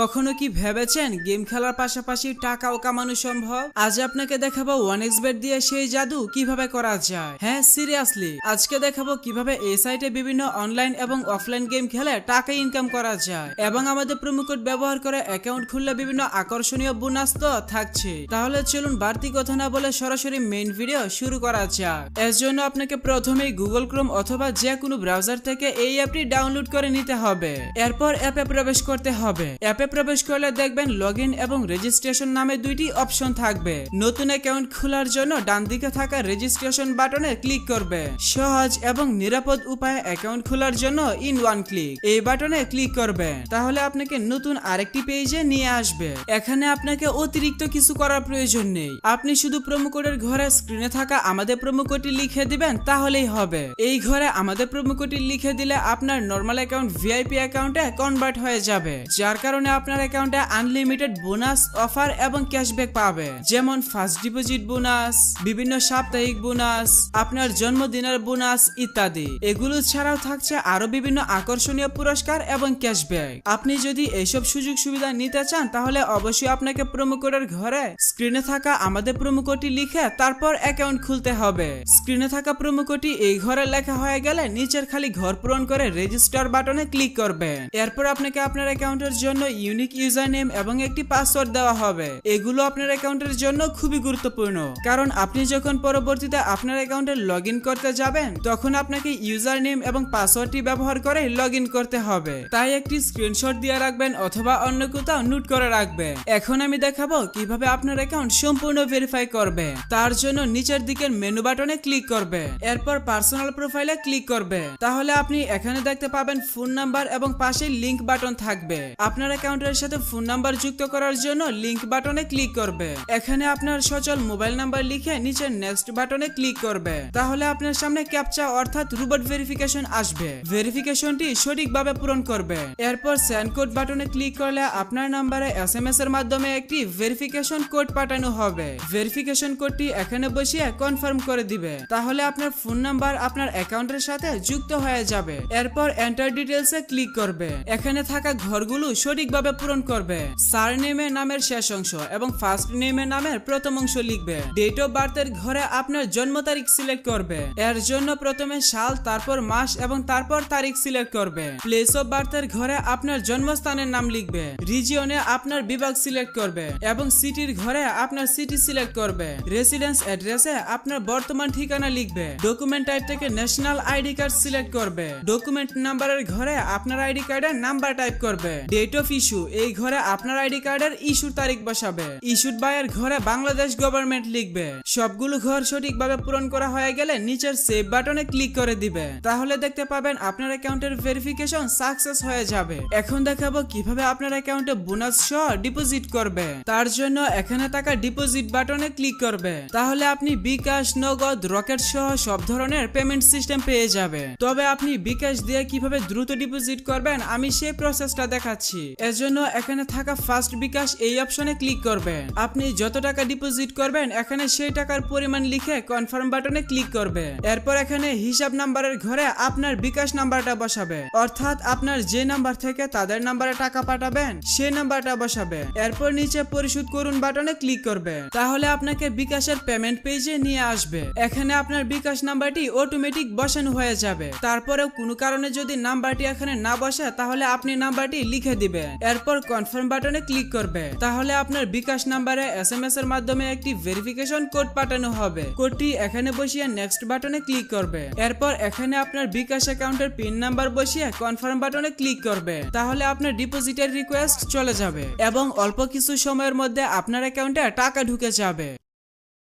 কখনো কি ভেবেছেন গেম খেলার পাশাপাশি টাকাও কামানো সম্ভব? আজ আপনাকে দেখাবো ওয়ান এক্স বেট দিয়ে সেই জাদু কীভাবে করা যায়। হ্যাঁ সিরিয়াসলি আজকে দেখাবো কীভাবে এই সাইটে বিভিন্ন অনলাইন এবং অফলাইন গেম খেলে টাকা ইনকাম করা যায় এবং আমাদের প্রোমো কোড ব্যবহার করে অ্যাকাউন্ট খুললে বিভিন্ন আকর্ষণীয় বোনাস তো থাকছে। তাহলে চলুন বাড়তি কথা না বলে সরাসরি মেইন ভিডিও শুরু করা যাক। এর জন্য আপনাকে প্রথমেই গুগল ক্রোম অথবা যে কোনো ব্রাউজার থেকে এই অ্যাপটি ডাউনলোড করে নিতে হবে। এরপর অ্যাপে প্রবেশ করতে হবে। অ্যাপে প্রবেশ করলে দেখবেন লগ এবং রেজিস্ট্রেশন নামে দুইটি অপশন থাকবে। নতুন অ্যাকাউন্ট খোলার জন্য ডান দিকে থাকা রেজিস্ট্রেশন বাটনে ক্লিক করবে। সহজ এবং নিরাপদ উপায়ে অ্যাকাউন্ট খোলার জন্য ইন ওয়ান ক্লিক এই বাটনে ক্লিক করবে। তাহলে আপনাকে নতুন আরেকটি পেজে নিয়ে আসবে। এখানে আপনাকে অতিরিক্ত কিছু করার প্রয়োজন নেই। আপনি শুধু প্রোমো কোডের ঘরে স্ক্রিনে থাকা আমাদের প্রোমো কোডটি লিখে দিবেন, তাহলেই হবে। এই ঘরে আমাদের প্রোমো কোডটি লিখে দিলে আপনার নর্মাল অ্যাকাউন্ট ভিআইপি অ্যাকাউন্টে কনভার্ট হয়ে যাবে। যার কারণে আপনার অ্যাকাউন্টে আনলিমিটেড বোনাস অফার এবং ক্যাশব্যাক পাবে। যেমন ফার্স্ট ডিপোজিট বোনাস বিভিন্ন সাপ্তাহিক বোনাস আপনার জন্মদিনের বোনাস ইত্যাদি। এগুলো ছাড়াও থাকছে আরও বিভিন্ন আকর্ষণীয় পুরস্কার এবং ক্যাশব্যাক আপনি যদি এইসব সুযোগ সুবিধা নিতে চান, তাহলে অবশ্যই আপনাকে প্রোমো কোডের ঘরে স্ক্রিনে থাকা আমাদের প্রোমো কোডটি লিখে তারপর অ্যাকাউন্ট খুলতে হবে। স্ক্রিনে থাকা প্রোমো কোডটি এই ঘরে লেখা হয়ে গেলে নিচের খালি ঘর পূরণ করে রেজিস্টার বাটনে ক্লিক করবে এরপর আপনাকে আপনার অ্যাকাউন্টের জন্য ইউনিক ইউজার নেম এবং একটি পাসওয়ার্ড দেওয়া হবে। এগুলো আপনার অ্যাকাউন্টের জন্য খুবই গুরুত্বপূর্ণ। কারণ আপনি যখন পরবর্তীতে আপনার অ্যাকাউন্টে লগ করতে যাবেন, তখন আপনাকে ইউজার নেম এবং পাসওয়ার্ডটি ব্যবহার করে লগ করতে হবে। তাই একটি স্ক্রিনশট দিয়ে রাখবেন অথবা অন্য কোথাও নোট করে রাখবেন। এখন আমি দেখাবো কীভাবে আপনার অ্যাকাউন্ট সম্পূর্ণ ভেরিফাই করবে। তার জন্য নিচের দিকের মেনু বাটনে ক্লিক করবে। এরপর পার্সোনাল প্রোফাইলে ক্লিক করবে। তাহলে আপনি এখানে দেখতে পাবেন ফোন নাম্বার এবং পাশে লিংক বাটন থাকবে। আপনার অ্যাকাউন্টের সাথে ফোন নাম্বার যুক্ত করার জন্য লিংক বাটনে ক্লিক করবে। এখানে আপনার সচল মোবাইল নাম্বার লিখে নিচে নেক্সট বাটনে ক্লিক করবে। তাহলে আপনার সামনে ক্যাপচা অর্থাৎ রোবট ভেরিফিকেশন আসবে। ভেরিফিকেশনটি সঠিকভাবে পূরণ করবে। এরপর স্যান্ড কোড বাটনে ক্লিক করলে আপনার নাম্বারে এস এম এস এর মাধ্যমে একটি ভেরিফিকেশন কোড পাঠানো হবে। ভেরিফিকেশন কোডটি এখানে বসিয়ে কনফার্ম করে দিবে। তাহলে আপনার ফোন নাম্বার আপনার অ্যাকাউন্টের সাথে যুক্ত হয়ে যাবে। এরপর এন্টার ডিটেলস ক্লিক করবে। এখানে থাকা ঘরগুলো সঠিকভাবে পূরণ করবে? সার নেমে নামের শেষ অংশ এবং ফার্স্ট নেমে নামের প্রথম অংশ লিখবে। ডেট অফ বার্থের ঘরে আপনার জন্ম তারিখ সিলেক্ট করবে। এর জন্য প্রথমে সাল, তারপর মাস এবং তারপর তারিখ সিলেক্ট করবে। প্লেস অফ বার্থের ঘরে আপনার জন্মস্থানের নাম লিখবে। রিজিয়নে আপনার বিভাগ সিলেক্ট করবে এবং সিটির ঘরে আপনার সিটি সিলেক্ট করবে। রেসিডেন্স অ্যাড্রেসে আপনার বর্তমান ঠিকানা লিখবে। ডকুমেন্ট টাইপ থেকে ন্যাশনাল আইডি কার্ড সিলেক্ট করবে। ডকুমেন্ট নাম্বারের ঘরে আপনার আইডি কার্ডের নাম্বার টাইপ করবে। ডেট অফ ইস্যু এই ঘরে আপনার আইডি কার্ডের ইস্যুর তারিখ বসাবে। ইস্যুড বাইয়ের ঘরে বাংলাদেশ গভর্নমেন্ট লিখবে। সবগুলো ঘর সঠিকভাবে পূরণ করা হয়ে গেলে নিচের সেভ বাটনে ক্লিক করে দিবে। তাহলে দেখতে পাবেন আপনার অ্যাকাউন্টের ভেরিফিকেশন সাকসেস হয়ে যাবে। এখন দেখাবো কীভাবে আপনার অ্যাকাউন্টে বোনাস সহ ডিপোজিট করবে। তার জন্য এখানে থাকা ডিপোজিট বাটনে ক্লিক করবে। তাহলে আপনি বিকাশ, নগদ, রকেট সহ সব ধরনের পেমেন্ট সিস্টেম পেয়ে যাবে। তবে আপনি বিকাশ দিয়ে কীভাবে দ্রুত ডিপোজিট করবেন আমি সেই প্রসেসটা দেখাচ্ছি। এজন্য এখানে থাকা ফার্স্ট বিকাশ এই অপশনে ক্লিক করবে আপনি যত টাকা ডিপোজিট করবেন, এখানে সেই টাকার পরিমাণ লিখে কনফার্ম বাটনে ক্লিক করবে এরপর এখানে হিসাব নাম্বারের ঘরে আপনার বিকাশ নাম্বারটা বসাবে। অর্থাৎ আপনার যে নাম্বার থেকে তাদের নাম্বারে টাকা পাঠাবেন সেই নাম্বারটা বসাবে। এরপর নিচে পরিশোধ করুন বাটনে ক্লিক করবে তাহলে আপনাকে বিকাশের পেমেন্ট পেজে নিয়ে আসবে। এখানে আপনার বিকাশ নাম্বারটি অটোমেটিক বসানো হয়ে যাবে। তারপরেও কোনো কারণে যদি নাম্বারটি এখানে না বসে, তাহলে আপনি নাম্বারটি লিখে দিবেন। এরপর কনফার্ম বাটনে ক্লিক করবে। তাহলে আপনার বিকাশ নাম্বারে এস এম এর মাধ্যমে একটি ভেরিফিকেশন কোড পাঠানো হবে। কোডটি এখানে বসিয়ে নেক্সট বাটনে ক্লিক করবে। এরপর এখানে আপনার বিকাশ অ্যাকাউন্টের পিন নাম্বার বসিয়ে কনফার্ম বাটনে ক্লিক করবে। তাহলে আপনার ডিপোজিটের রিকোয়েস্ট চলে যাবে এবং অল্প কিছু সময়ের মধ্যে আপনার অ্যাকাউন্টে টাকা ঢুকে যাবে।